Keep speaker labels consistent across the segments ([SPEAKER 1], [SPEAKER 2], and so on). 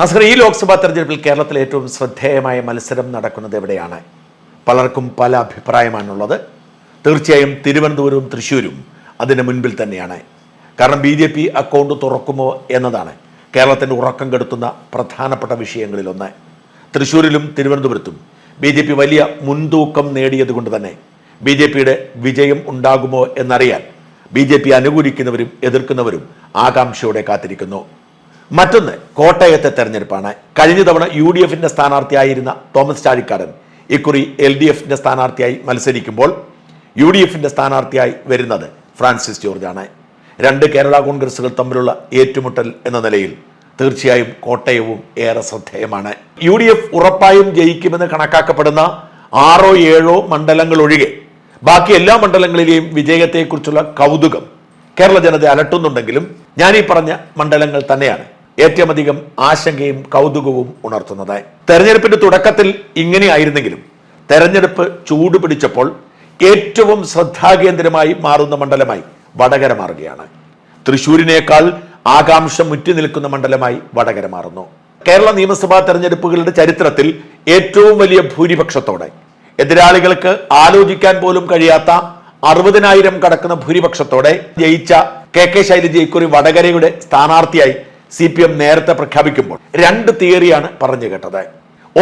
[SPEAKER 1] നസ്ര ഈ ലോക്സഭാ തെരഞ്ഞെടുപ്പിൽ കേരളത്തിൽ ഏറ്റവും ശ്രദ്ധേയമായ മത്സരം നടക്കുന്നത് എവിടെയാണ്? പലർക്കും പല അഭിപ്രായമാണുള്ളത്. തീർച്ചയായും തിരുവനന്തപുരവും തൃശ്ശൂരും അതിന് മുൻപിൽ തന്നെയാണ്. കാരണം ബി ജെ പി അക്കൗണ്ട് തുറക്കുമോ എന്നതാണ് കേരളത്തിന്റെ ഉറക്കം കെടുത്തുന്ന പ്രധാനപ്പെട്ട വിഷയങ്ങളിലൊന്ന്. തൃശ്ശൂരിലും തിരുവനന്തപുരത്തും ബി ജെ പി വലിയ മുൻതൂക്കം നേടിയതുകൊണ്ട് തന്നെ ബി ജെ പിയുടെ വിജയം ഉണ്ടാകുമോ എന്നറിയാൻ ബി ജെ പി അനുകൂലിക്കുന്നവരും എതിർക്കുന്നവരും ആകാംക്ഷയോടെ കാത്തിരിക്കുന്നു. മറ്റൊന്ന് കോട്ടയത്തെ തെരഞ്ഞെടുപ്പാണ്. കഴിഞ്ഞ തവണ യു ഡി എഫിന്റെ സ്ഥാനാർത്ഥിയായിരുന്ന തോമസ് ചാഴിക്കാടൻ ഇക്കുറി എൽ ഡി എഫിന്റെ സ്ഥാനാർത്ഥിയായി മത്സരിക്കുമ്പോൾ യു ഡി എഫിന്റെ സ്ഥാനാർത്ഥിയായി വരുന്നത് ഫ്രാൻസിസ് ജോർജാണ്. രണ്ട് കേരള കോൺഗ്രസുകൾ തമ്മിലുള്ള ഏറ്റുമുട്ടൽ എന്ന നിലയിൽ തീർച്ചയായും കോട്ടയവും ഏറെ ശ്രദ്ധേയമാണ്. യു ഡി എഫ് ഉറപ്പായും ജയിക്കുമെന്ന് കണക്കാക്കപ്പെടുന്ന ആറോ ഏഴോ മണ്ഡലങ്ങൾ ഒഴികെ ബാക്കി എല്ലാ മണ്ഡലങ്ങളിലെയും വിജയത്തെക്കുറിച്ചുള്ള കൗതുകം കേരള ജനത അലട്ടുന്നുണ്ടെങ്കിലും ഞാൻ ഈ പറഞ്ഞ മണ്ഡലങ്ങൾ തന്നെയാണ്. ഏറ്റവും അധികം ആശങ്കയും കൗതുകവും ഉണർത്തുന്നത് തെരഞ്ഞെടുപ്പിന്റെ തുടക്കത്തിൽ ഇങ്ങനെയായിരുന്നെങ്കിലും തെരഞ്ഞെടുപ്പ് ചൂടുപിടിച്ചപ്പോൾ ഏറ്റവും ശ്രദ്ധാകേന്ദ്രമായി മാറുന്ന മണ്ഡലമായി വടകര മാറുകയാണ്. തൃശൂരിനേക്കാൾ ആകാംക്ഷ മുറ്റി നിൽക്കുന്ന മണ്ഡലമായി വടകര മാറുന്നു. കേരള നിയമസഭാ തെരഞ്ഞെടുപ്പുകളുടെ ചരിത്രത്തിൽ ഏറ്റവും വലിയ ഭൂരിപക്ഷത്തോടെ എതിരാളികൾക്ക് ആലോചിക്കാൻ പോലും കഴിയാത്ത അറുപതിനായിരം കടക്കുന്ന ഭൂരിപക്ഷത്തോടെ ജയിച്ച കെ കെ ശൈലജ ഇക്കുറി വടകരയുടെ സ്ഥാനാർത്ഥിയായി സി പി എം നേരത്തെ പ്രഖ്യാപിക്കുമ്പോൾ രണ്ട് തിയറിയാണ് പറഞ്ഞു കേട്ടത്.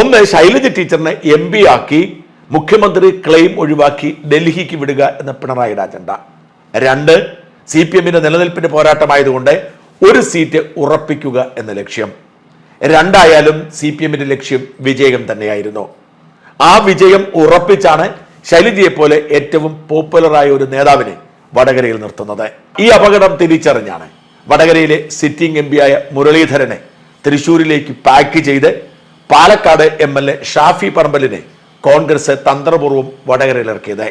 [SPEAKER 1] ഒന്ന് ശൈലജ ടീച്ചറിനെ എം പി ആക്കി മുഖ്യമന്ത്രി ക്ലെയിം ഒഴിവാക്കി ഡൽഹിക്ക് വിടുക എന്ന പിണറായിയുടെ അജണ്ട. രണ്ട് സി പി എമ്മിന്റെ നിലനിൽപ്പിന്റെ പോരാട്ടമായതുകൊണ്ട് ഒരു സീറ്റ് ഉറപ്പിക്കുക എന്ന ലക്ഷ്യം. രണ്ടായാലും സി പി എമ്മിന്റെ ലക്ഷ്യം വിജയം തന്നെയായിരുന്നു. ആ വിജയം ഉറപ്പിച്ചാണ് ശൈലജയെ പോലെ ഏറ്റവും പോപ്പുലറായ ഒരു നേതാവിനെ വടകരയിൽ നിർത്തുന്നത്. ഈ അപകടം തിരിച്ചറിഞ്ഞാണ്. വടകരയിലെ സിറ്റിംഗ് എം ആയ മുരളീധരനെ തൃശൂരിലേക്ക് പാക്ക് ചെയ്ത് Palakkad M L A Shafi പറമ്പലിനെ Congress തന്ത്രപൂർവം വടകരയിലിറക്കിയത്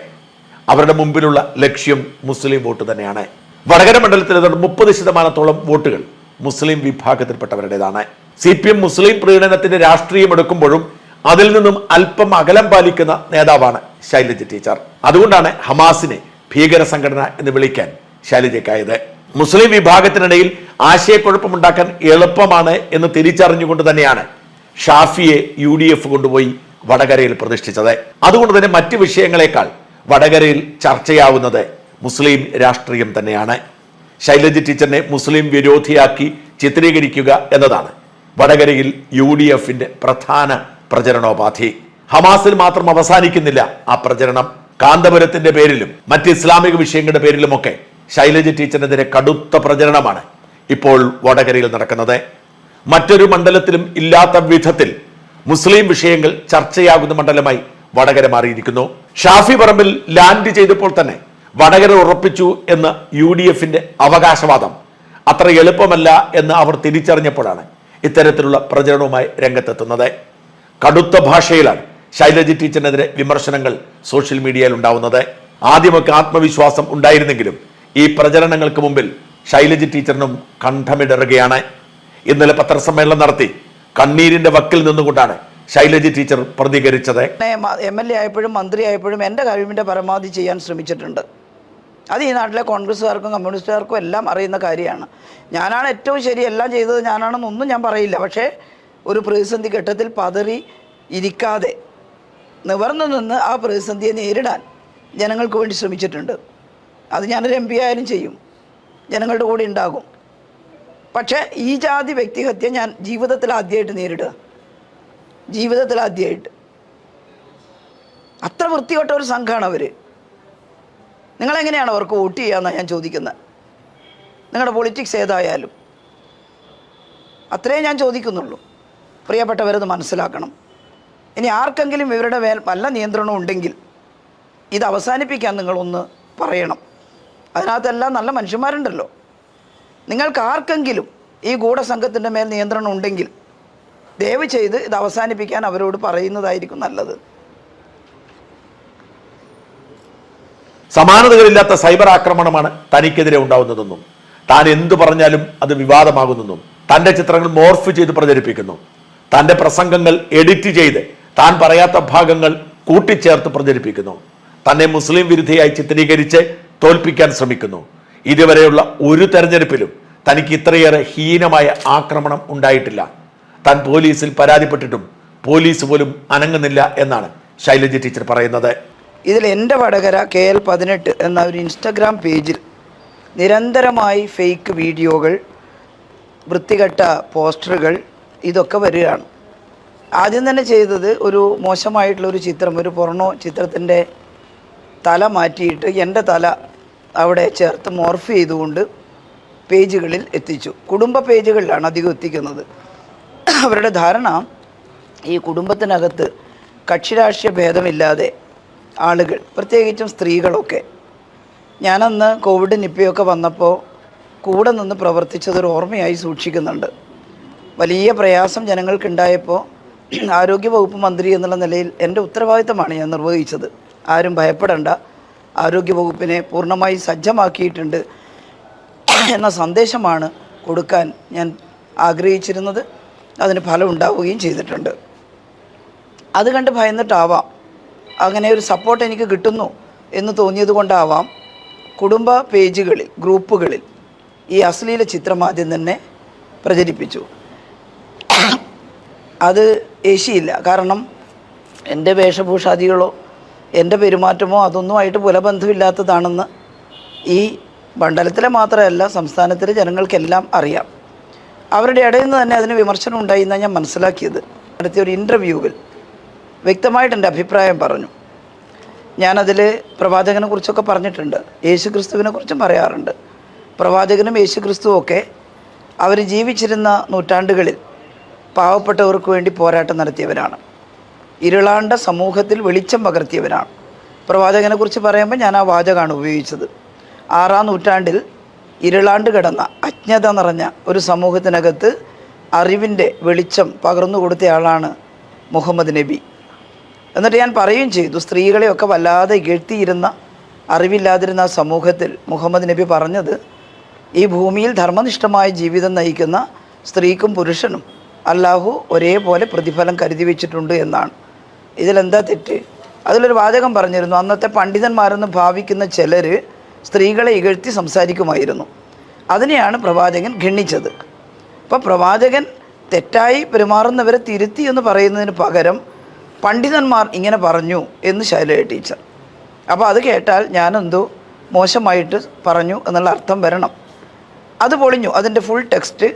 [SPEAKER 1] അവരുടെ മുമ്പിലുള്ള ലക്ഷ്യം മുസ്ലിം വോട്ട് തന്നെയാണ്. വടകര മണ്ഡലത്തിലെ മുപ്പത് ശതമാനത്തോളം വോട്ടുകൾ മുസ്ലിം വിഭാഗത്തിൽപ്പെട്ടവരുടേതാണ്. സി പി എം മുസ്ലിം പ്രീണനത്തിന്റെ രാഷ്ട്രീയം എടുക്കുമ്പോഴും അതിൽ നിന്നും അല്പം അകലം പാലിക്കുന്ന നേതാവാണ് ശൈലജ ടീച്ചർ. അതുകൊണ്ടാണ് ഹമാസിനെ ഭീകര സംഘടന എന്ന് വിളിക്കാൻ ശൈലജയ്ക്കായത്. മുസ്ലിം വിഭാഗത്തിനിടയിൽ ആശയക്കുഴപ്പമുണ്ടാക്കാൻ എളുപ്പമാണ് എന്ന് തിരിച്ചറിഞ്ഞുകൊണ്ട് തന്നെയാണ് ഷാഫിയെ യു ഡി എഫ് കൊണ്ടുപോയി വടകരയിൽ പ്രതിഷ്ഠിച്ചത്. അതുകൊണ്ട് തന്നെ മറ്റ് വിഷയങ്ങളെക്കാൾ വടകരയിൽ ചർച്ചയാവുന്നത് മുസ്ലിം രാഷ്ട്രീയം തന്നെയാണ്. ശൈലജ ടീച്ചറിനെ മുസ്ലിം വിരോധിയാക്കി ചിത്രീകരിക്കുക എന്നതാണ് വടകരയിൽ യു ഡി എഫിന്റെ പ്രധാന പ്രചരണോപാധി. ഹമാസിൽ മാത്രം അവസാനിക്കുന്നില്ല ആ പ്രചരണം. കാന്തപുരത്തിന്റെ പേരിലും മറ്റ് ഇസ്ലാമിക വിഷയങ്ങളുടെ പേരിലുമൊക്കെ ശൈലജ ടീച്ചറിനെതിരെ കടുത്ത പ്രചരണമാണ് ഇപ്പോൾ വടകരയിൽ നടക്കുന്നത്. മറ്റൊരു മണ്ഡലത്തിലും ഇല്ലാത്ത വിധത്തിൽ മുസ്ലിം വിഷയങ്ങൾ ചർച്ചയാകുന്ന മണ്ഡലമായി വടകര മാറിയിരിക്കുന്നു. ഷാഫി പറമ്പിൽ ലാൻഡ് ചെയ്തപ്പോൾ തന്നെ വടകര ഉറപ്പിച്ചു എന്ന് യു ഡി എഫിന്റെ അവകാശവാദം അത്ര എളുപ്പമല്ല എന്ന് അവർ തിരിച്ചറിഞ്ഞപ്പോഴാണ് ഇത്തരത്തിലുള്ള പ്രചരണവുമായി രംഗത്തെത്തുന്നത്. കടുത്ത ഭാഷയിലാണ് ശൈലജി ടീച്ചറിനെതിരെ വിമർശനങ്ങൾ സോഷ്യൽ മീഡിയയിൽ ഉണ്ടാവുന്നത്. ആദ്യമൊക്കെ ആത്മവിശ്വാസം ഉണ്ടായിരുന്നെങ്കിലും ഈ പ്രചരണങ്ങൾക്ക് മുമ്പിൽ ശൈലജ ടീച്ചറിനും കണ്ഠമിടറുകയാണ്. ഇന്നലെ പത്രസമ്മേളനം നടത്തി കണ്ണീരിന്റെ വക്കിൽ നിന്നുകൊണ്ടാണ് ശൈലജ ടീച്ചർ പ്രതികരിച്ചത്.
[SPEAKER 2] എം എൽ എ ആയപ്പോഴും മന്ത്രി ആയപ്പോഴും എന്റെ കഴിവിന്റെ പരമാവധി ചെയ്യാൻ ശ്രമിച്ചിട്ടുണ്ട്. അത് ഈ നാട്ടിലെ കോൺഗ്രസ്സുകാർക്കും കമ്മ്യൂണിസ്റ്റുകാർക്കും എല്ലാം അറിയുന്ന കാര്യമാണ്. ഞാനാണ് ഏറ്റവും ശരി എല്ലാം ചെയ്തത് ഞാനാണെന്നൊന്നും ഞാൻ പറയില്ല. പക്ഷേ ഒരു പ്രതിസന്ധി ഘട്ടത്തിൽ പതറി ഇരിക്കാതെ നിവർന്നു നിന്ന് ആ പ്രതിസന്ധിയെ നേരിടാൻ ജനങ്ങൾക്ക് വേണ്ടി ശ്രമിച്ചിട്ടുണ്ട്. അത് ഞാനൊരു എം പി ആയാലും ചെയ്യും. ജനങ്ങളുടെ കൂടെ ഉണ്ടാകും. പക്ഷേ ഈ ജാതി വ്യക്തിഹത്യ ഞാൻ ജീവിതത്തിൽ ആദ്യമായിട്ട് നേരിടുക. ജീവിതത്തിൽ ആദ്യമായിട്ട് അത്ര വൃത്തികെട്ട ഒരു സംഘമാണ് അവർ നിങ്ങളെങ്ങനെയാണ് അവർക്ക് വോട്ട് ചെയ്യാമെന്നാണ് ഞാൻ ചോദിക്കുന്നത് നിങ്ങളുടെ പൊളിറ്റിക്സ് ഏതായാലും. അത്രേ ഞാൻ ചോദിക്കുന്നുള്ളൂ. പ്രിയപ്പെട്ടവരത് മനസ്സിലാക്കണം. ഇനി ആർക്കെങ്കിലും ഇവരുടെ മേൽ വല്ല നിയന്ത്രണം ഉണ്ടെങ്കിൽ ഇത് അവസാനിപ്പിക്കാൻ നിങ്ങളൊന്ന് പറയണം. അതിനകത്തെല്ലാം നല്ല മനുഷ്യന്മാരുണ്ടല്ലോ. നിങ്ങൾക്ക് ആർക്കെങ്കിലും ഈ ഗൂഢസംഘത്തിന്റെ മേൽ നിയന്ത്രണം ഉണ്ടെങ്കിൽ ദയവ് ചെയ്ത് ഇത് അവസാനിപ്പിക്കാൻ അവരോട് പറയുന്നതായിരിക്കും നല്ലത്.
[SPEAKER 1] സമാനതകളില്ലാത്ത സൈബർ ആക്രമണമാണ് തനിക്കെതിരെ ഉണ്ടാവുന്നതെന്നും താൻ എന്തു പറഞ്ഞാലും അത് വിവാദമാകുന്നെന്നും തന്റെ ചിത്രങ്ങൾ മോർഫ് ചെയ്ത് പ്രചരിപ്പിക്കുന്നു. തന്റെ പ്രസംഗങ്ങൾ എഡിറ്റ് ചെയ്ത് താൻ പറയാത്ത ഭാഗങ്ങൾ കൂട്ടിച്ചേർത്ത് പ്രചരിപ്പിക്കുന്നു. തന്നെ മുസ്ലിം വിരുദ്ധയായി ചിത്രീകരിച്ച് തോൽപ്പിക്കാൻ ശ്രമിക്കുന്നു. ഇതുവരെയുള്ള ഒരു തെരഞ്ഞെടുപ്പിലും തനിക്ക് ഇത്രയേറെ ഹീനമായ ആക്രമണം ഉണ്ടായിട്ടില്ല. താൻ പോലീസിൽ പരാതിപ്പെട്ടിട്ടും പോലീസ് പോലും അനങ്ങുന്നില്ല എന്നാണ് ശൈലജ ടീച്ചർ പറയുന്നത്.
[SPEAKER 2] ഇതിൽ എന്റെ വടകര കെ എൽ പതിനെട്ട് എന്ന ഒരു ഇൻസ്റ്റഗ്രാം പേജിൽ നിരന്തരമായി ഫേക്ക് വീഡിയോകൾ വൃത്തികെട്ട പോസ്റ്ററുകൾ ഇതൊക്കെ വരികയാണ്. ആദ്യം തന്നെ ചെയ്തത് ഒരു മോശമായിട്ടുള്ള ഒരു ചിത്രം ഒരു പൊറണോ ചിത്രത്തിന്റെ തല മാറ്റിയിട്ട് എന്റെ തല അവിടെ ചേർത്ത് മോർഫ് ചെയ്തുകൊണ്ട് പേജുകളിൽ എത്തിച്ചു. കുടുംബ പേജുകളിലാണ് അധികം എത്തിക്കുന്നത്. അവരുടെ ധാരണ ഈ കുടുംബത്തിനകത്ത് കക്ഷിരാഷ്ട്രീയ ഭേദമില്ലാതെ ആളുകൾ പ്രത്യേകിച്ചും സ്ത്രീകളൊക്കെ. ഞാനന്ന് കോവിഡ് നിപ്പയൊക്കെ വന്നപ്പോൾ കൂടെ നിന്ന് പ്രവർത്തിച്ചതൊരു ഓർമ്മയായി സൂക്ഷിക്കുന്നുണ്ട്. വലിയ പ്രയാസം ജനങ്ങൾക്കുണ്ടായപ്പോൾ ആരോഗ്യവകുപ്പ് മന്ത്രി എന്നുള്ള നിലയിൽ എന്റെ ഉത്തരവാദിത്തമാണ് ഞാൻ നിർവഹിച്ചത്. ആരും ഭയപ്പെടേണ്ട. ആരോഗ്യവകുപ്പിനെ പൂർണമായി സജ്ജമാക്കിയിട്ടുണ്ട് എന്ന സന്ദേശമാണ് കൊടുക്കാൻ ഞാൻ ആഗ്രഹിച്ചിരുന്നത്. അതിന് ഫലം ഉണ്ടാവുകയും ചെയ്തിട്ടുണ്ട്. അത് കണ്ട് ഭയന്നിട്ടാവാം. അങ്ങനെ ഒരു സപ്പോർട്ട് എനിക്ക് കിട്ടുന്നു എന്ന് തോന്നിയത് കൊണ്ടാവാം കുടുംബ പേജുകളിൽ ഗ്രൂപ്പുകളിൽ ഈ അശ്ലീല ചിത്രം ആദ്യം തന്നെ പ്രചരിപ്പിച്ചു. അത് ഏശിയില്ല. കാരണം എന്റെ വേഷഭൂഷാദികളോ എന്റെ പെരുമാറ്റമോ അതൊന്നുമായിട്ട് പുലബന്ധമില്ലാത്തതാണെന്ന് ഈ മണ്ഡലത്തിലെ മാത്രമല്ല സംസ്ഥാനത്തിലെ ജനങ്ങൾക്കെല്ലാം അറിയാം. അവരുടെ ഇടയിൽ നിന്ന് തന്നെ അതിന് വിമർശനം ഉണ്ടായി എന്നാണ് ഞാൻ മനസ്സിലാക്കിയത്. നടത്തിയ ഒരു ഇന്റർവ്യൂവിൽ വ്യക്തമായിട്ട് എന്റെ അഭിപ്രായം പറഞ്ഞു. ഞാനതിൽ പ്രവാചകനെ കുറിച്ചൊക്കെ പറഞ്ഞിട്ടുണ്ട്. യേശു ക്രിസ്തുവിനെ കുറിച്ചും പറയാറുണ്ട്. പ്രവാചകനും യേശു ക്രിസ്തുവും ഒക്കെ അവർ ജീവിച്ചിരുന്ന നൂറ്റാണ്ടുകളിൽ പാവപ്പെട്ടവർക്ക് വേണ്ടി പോരാട്ടം നടത്തിയവരാണ്. ഇരുളാണ്ട സമൂഹത്തിൽ വെളിച്ചം പകർത്തിയവരാണ് പ്രവാചകനെക്കുറിച്ച് പറയുമ്പോൾ ഞാൻ ആ വാചകമാണ് ഉപയോഗിച്ചത്. ആറാം നൂറ്റാണ്ടിൽ ഇരുളാണ്ട് കിടന്ന അജ്ഞത നിറഞ്ഞ ഒരു സമൂഹത്തിനകത്ത് അറിവിന്റെ വെളിച്ചം പകർന്നു കൊടുത്തയാളാണ് മുഹമ്മദ് നബി. എന്നിട്ട് ഞാൻ പറയുകയും ചെയ്തു സ്ത്രീകളെയൊക്കെ വല്ലാതെ ഇകഴ്ത്തിയിരുന്ന അറിവില്ലാതിരുന്ന ആ സമൂഹത്തിൽ മുഹമ്മദ് നബി പറഞ്ഞത് ഈ ഭൂമിയിൽ ധർമ്മനിഷ്ഠമായ ജീവിതം നയിക്കുന്ന സ്ത്രീക്കും പുരുഷനും അല്ലാഹു ഒരേപോലെ പ്രതിഫലം കരുതി വെച്ചിട്ടുണ്ട് എന്നാണ്. ഇതിലെന്താ തെറ്റ്? അതിലൊരു വാചകം പറഞ്ഞിരുന്നു അന്നത്തെ പണ്ഡിതന്മാരെന്ന് ഭാവിക്കുന്ന ചിലർ സ്ത്രീകളെ ഇകഴ്ത്തി സംസാരിക്കുമായിരുന്നു. അതിനെയാണ് പ്രവാചകൻ ഖണ്ണിച്ചത് അപ്പോൾ പ്രവാചകൻ തെറ്റായി പെരുമാറുന്നവരെ തിരുത്തി എന്ന് പറയുന്നതിന് പകരം പണ്ഡിതന്മാർ ഇങ്ങനെ പറഞ്ഞു എന്ന് ശൈലയ ടീച്ചർ. അപ്പോൾ അത് കേട്ടാൽ ഞാനെന്തോ മോശമായിട്ട് പറഞ്ഞു എന്നുള്ള അർത്ഥം വരണം. അത് പൊളിഞ്ഞു. അതിന്റെ ഫുൾ ടെക്സ്റ്റ്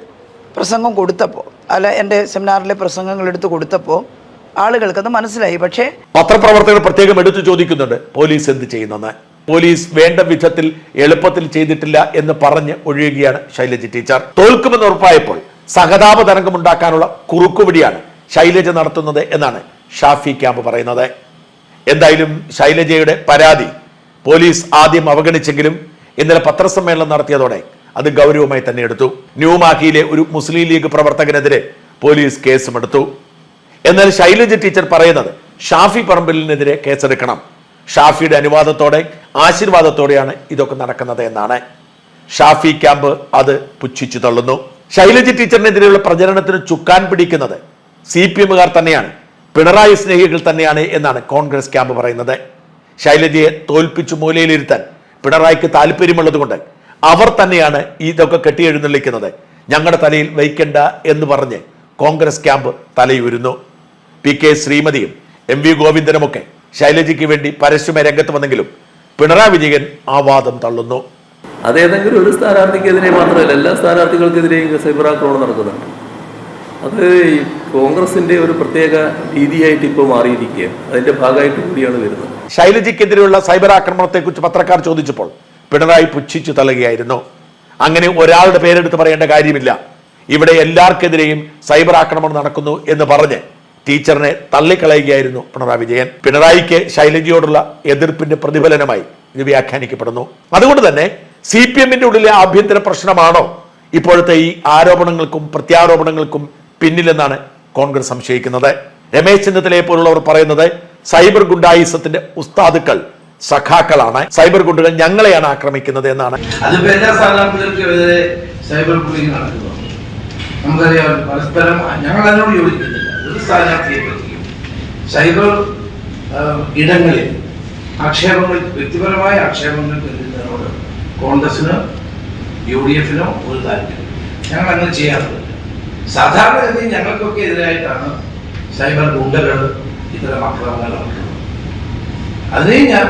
[SPEAKER 2] പ്രസംഗം കൊടുത്തപ്പോൾ അല്ല എന്റെ സെമിനാറിലെ പ്രസംഗങ്ങൾ എടുത്ത് കൊടുത്തപ്പോൾ ആളുകൾക്കത് മനസ്സിലായി. പക്ഷേ
[SPEAKER 1] പത്രപ്രവർത്തകർ പ്രത്യേകം എടുത്തു ചോദിക്കുന്നുണ്ട് പോലീസ് എന്ത് ചെയ്യുന്നെന്ന്? പോലീസ് വേണ്ട വിധത്തിൽ എളുപ്പത്തിൽ ചെയ്തിട്ടില്ല എന്ന് പറഞ്ഞ് ഒഴിയുകയാണ് ശൈലജ ടീച്ചർ. തോൽക്കുമെന്ന് ഉറപ്പായപ്പോൾ സഹതാപ തരംഗമുണ്ടാക്കാനുള്ള കുറുക്കുപിടിയാണ് ശൈലജ നടത്തുന്നത് എന്നാണ് ഷാഫി ക്യാമ്പ് പറയുന്നത്. എന്തായാലും ശൈലജയുടെ പരാതി പോലീസ് ആദ്യം അവഗണിച്ചെങ്കിലും ഇന്നലെ പത്രസമ്മേളനം നടത്തിയതോടെ അത് ഗൗരവമായി തന്നെ എടുത്തു. ന്യൂമാഹിയിലെ ഒരു മുസ്ലിം ലീഗ് പ്രവർത്തകനെതിരെ പോലീസ് കേസുമെടുത്തു. എന്നാൽ ശൈലജ ടീച്ചർ പറയുന്നത്. ഷാഫി പറമ്പലിനെതിരെ കേസെടുക്കണം. ഷാഫിയുടെ അനുവാദത്തോടെ ആശീർവാദത്തോടെയാണ് ഇതൊക്കെ നടക്കുന്നത് എന്നാണ്. ഷാഫി ക്യാമ്പ് അത് പുച്ഛിച്ചു തള്ളുന്നു. ശൈലജ ടീച്ചറിനെതിരെയുള്ള പ്രചരണത്തിന് ചുക്കാൻ പിടിക്കുന്നത് സി പി എമ്മുകാർ തന്നെയാണ്. പിണറായി സ്നേഹികൾ തന്നെയാണ് എന്നാണ് കോൺഗ്രസ് ക്യാമ്പ് പറയുന്നത്. ശൈലജയെ തോൽപ്പിച്ചു മൂലയിലിരുത്താൻ പിണറായിക്ക് താല്പര്യമുള്ളതുകൊണ്ട് അവർ തന്നെയാണ് ഇതൊക്കെ കെട്ടിയെഴുന്നള്ളിക്കുന്നത്. ഞങ്ങളുടെ തലയിൽ വയ്ക്കണ്ട എന്ന് പറഞ്ഞ് കോൺഗ്രസ് ക്യാമ്പ് തലയൂരുന്നു. പി കെ ശ്രീമതിയും എം വി ഗോവിന്ദനുമൊക്കെ ശൈലജയ്ക്ക് വേണ്ടി പരസ്യമായി രംഗത്ത് വന്നെങ്കിലും പിണറായി വിജയൻ ആ വാദം തള്ളുന്നു.
[SPEAKER 3] അതേതെങ്കിലും ഒരു സ്ഥാനാർത്ഥിക്കെതിരെ മാത്രമല്ല എല്ലാ സ്ഥാനാർത്ഥികൾക്കെതിരെയും സൈബർ ആക്രമണം നടക്കുന്നുണ്ട്. അത് കോൺഗ്രസിന്റെ ഒരു പ്രത്യേക രീതിയായിട്ട് ഇപ്പോൾ മാറിയിരിക്കുകയാണ് അതിന്റെ ഭാഗമായിട്ട് കൂടിയാണ് വരുന്നത്.
[SPEAKER 1] ശൈലജയ്ക്കെതിരെയുള്ള സൈബർ ആക്രമണത്തെക്കുറിച്ച് പത്രക്കാർ ചോദിച്ചപ്പോൾ പിണറായി പുച്ഛിച്ചു തള്ളുകയായിരുന്നു. അങ്ങനെ ഒരാളുടെ പേരെടുത്ത് പറയേണ്ട കാര്യമില്ല. ഇവിടെ എല്ലാവർക്കെതിരെയും സൈബർ ആക്രമണം നടക്കുന്നു എന്ന് പറഞ്ഞ് ടീച്ചറിനെ തള്ളിക്കളയുകയായിരുന്നു പിണറായി വിജയൻ. പിണറായിക്ക് ശൈലജയോടുള്ള എതിർപ്പിന്റെ പ്രതിഫലനമായി ഇത് വ്യാഖ്യാനിക്കപ്പെടുന്നു. അതുകൊണ്ട് തന്നെ സി പി എമ്മിന്റെ ഉള്ളിലെ ആഭ്യന്തര പ്രശ്നമാണോ ഇപ്പോഴത്തെ ഈ ആരോപണങ്ങൾക്കും പ്രത്യാരോപണങ്ങൾക്കും പിന്നിലെന്നാണ് കോൺഗ്രസ് സംശയിക്കുന്നത്. രമേശ് ചെന്നിത്തലയെ പോലുള്ളവർ പറയുന്നത് സൈബർ ഗുണ്ടായിസത്തിന്റെ ഉസ്താദുക്കൾ സഖാക്കളാണ്. സൈബർ ഗുണ്ടുകൾ ഞങ്ങളെയാണ് ആക്രമിക്കുന്നത് എന്നാണ്.
[SPEAKER 4] നമുക്കറിയാം പരസ്പരം ഞങ്ങൾ അതിനോട് യോജിക്കുന്നില്ല. ഒരു സ്ഥാനാർത്ഥിയെ പറ്റിയും സൈബർ ഇടങ്ങളിൽ ആക്ഷേപങ്ങൾ വ്യക്തിപരമായ ആക്ഷേപങ്ങൾ കരുതുന്നതിനോട് കോൺഗ്രസിനോ യു ഡി എഫിനോ ഒരു താല്പര്യം. ഞങ്ങൾ അങ്ങനെ ചെയ്യാറുണ്ട്. സാധാരണഗതിയിൽ ഞങ്ങൾക്കൊക്കെ എതിരായിട്ടാണ് സൈബർ ഗുണ്ടകൾ ഇത്തരം അക്രമങ്ങൾ നടക്കുന്നത്. അതിനെയും ഞാൻ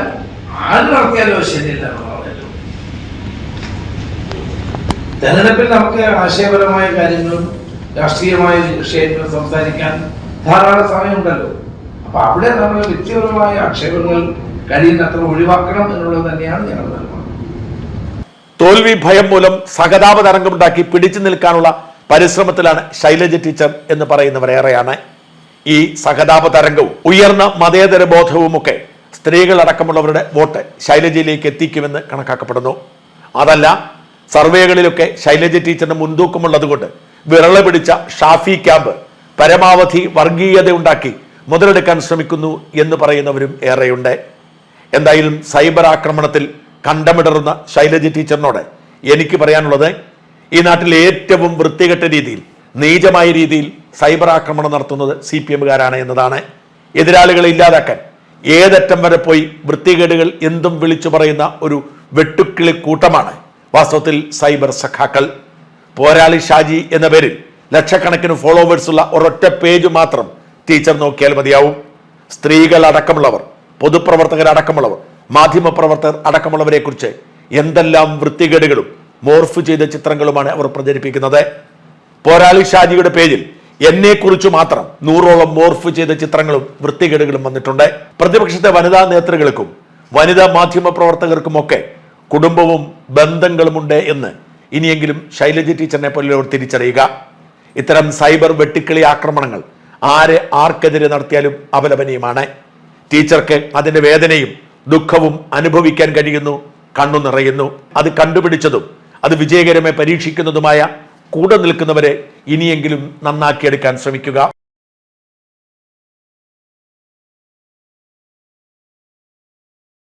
[SPEAKER 4] ആര് നടത്തിയാലോ ശരിയല്ല തെരഞ്ഞെടുപ്പിൽ നമുക്ക് ആശയപരമായ കാര്യങ്ങളും രാഷ്ട്രീയമായ വിഷയങ്ങൾ സംസാരിക്കാൻ ധാരാളം സമയമുണ്ടല്ലോ. അപ്പൊ അവിടെ നമ്മൾ വ്യക്തിപരമായ ആക്ഷേപങ്ങൾ കഴിയുന്നത്ര ഒഴിവാക്കണം എന്നുള്ളത് തന്നെയാണ് ഞങ്ങളുടെ
[SPEAKER 1] തോൽവി ഭയം മൂലം സഹതാപ തരംഗമുണ്ടാക്കി പിടിച്ചു നിൽക്കാനുള്ള പരിശ്രമത്തിലാണ് ശൈലജ ടീച്ചർ എന്ന് പറയുന്നവരേറെയാണ് ഈ സഹതാപ തരംഗവും ഉയർന്ന മതേതര ബോധവുമൊക്കെ സ്ത്രീകളടക്കമുള്ളവരുടെ വോട്ട് ശൈലജയിലേക്ക് എത്തിക്കുമെന്ന് കണക്കാക്കപ്പെടുന്നു. അതല്ല സർവേകളിലൊക്കെ ശൈലജ ടീച്ചറിന് മുൻതൂക്കമുള്ളതുകൊണ്ട് വിരള പിടിച്ച ഷാഫി ക്യാമ്പ് പരമാവധി വർഗീയത ഉണ്ടാക്കി മുതലെടുക്കാൻ ശ്രമിക്കുന്നു എന്ന് പറയുന്നവരും ഏറെയുണ്ട്. എന്തായാലും സൈബർ ആക്രമണത്തിൽ കണ്ടമിടറുന്ന ശൈലജ ടീച്ചറിനോട് എനിക്ക് പറയാനുള്ളത് ഈ നാട്ടിലെ ഏറ്റവും വൃത്തികെട്ട രീതിയിൽ നീചമായ രീതിയിൽ സൈബർ ആക്രമണം നടത്തുന്നത് സി പി എമ്മുകാരാണ് എന്നതാണ്. എതിരാളികളെ ഇല്ലാതാക്കാൻ ഏതറ്റം വരെ പോയി വൃത്തികേടുകൾ എന്തും വിളിച്ചു പറയുന്ന ഒരു വെട്ടുക്കിളി കൂട്ടമാണ് വാസ്തവത്തിൽ സൈബർ സഖാക്കൾ. പോരാളി ഷാജി എന്ന പേരിൽ ലക്ഷക്കണക്കിന് ഫോളോവേഴ്സ് ഉള്ള ഒരൊറ്റ പേജ് മാത്രം ടീച്ചർ നോക്കിയാൽ മതിയാവും. സ്ത്രീകൾ അടക്കമുള്ളവർ പൊതുപ്രവർത്തകർ അടക്കമുള്ളവർ അടക്കമുള്ളവരെ കുറിച്ച് എന്തെല്ലാം വൃത്തികേടുകളും മോർഫ് ചെയ്ത ചിത്രങ്ങളുമാണ് അവർ പ്രചരിപ്പിക്കുന്നത്. പോരാളി ഷാജിയുടെ പേജിൽ എന്നെക്കുറിച്ച് മാത്രം നൂറോളം മോർഫ് ചെയ്ത ചിത്രങ്ങളും വൃത്തികേടുകളും വന്നിട്ടുണ്ട്. പ്രതിപക്ഷത്തെ വനിതാ നേതൃകൾക്കും വനിതാ മാധ്യമ പ്രവർത്തകർക്കുമൊക്കെ കുടുംബവും ബന്ധങ്ങളുമുണ്ട് എന്ന് ഇനിയെങ്കിലും ശൈലജ ടീച്ചറിനെ പോലുള്ളവർ തിരിച്ചറിയുക. ഇത്തരം സൈബർ വെട്ടിക്കിളി ആക്രമണങ്ങൾ ആര് ആർക്കെതിരെ നടത്തിയാലും അപലപനീയമാണ്. ടീച്ചർക്ക് അതിന്റെ വേദനയും ദുഃഖവും അനുഭവിക്കാൻ കഴിയുന്നു കണ്ണു നിറയുന്നു. അത് കണ്ടുപിടിച്ചതും അത് വിജയകരമായി പരീക്ഷിക്കുന്നതുമായ കൂടെ നിൽക്കുന്നവരെ ഇനിയെങ്കിലും നന്നാക്കിയെടുക്കാൻ ശ്രമിക്കുക.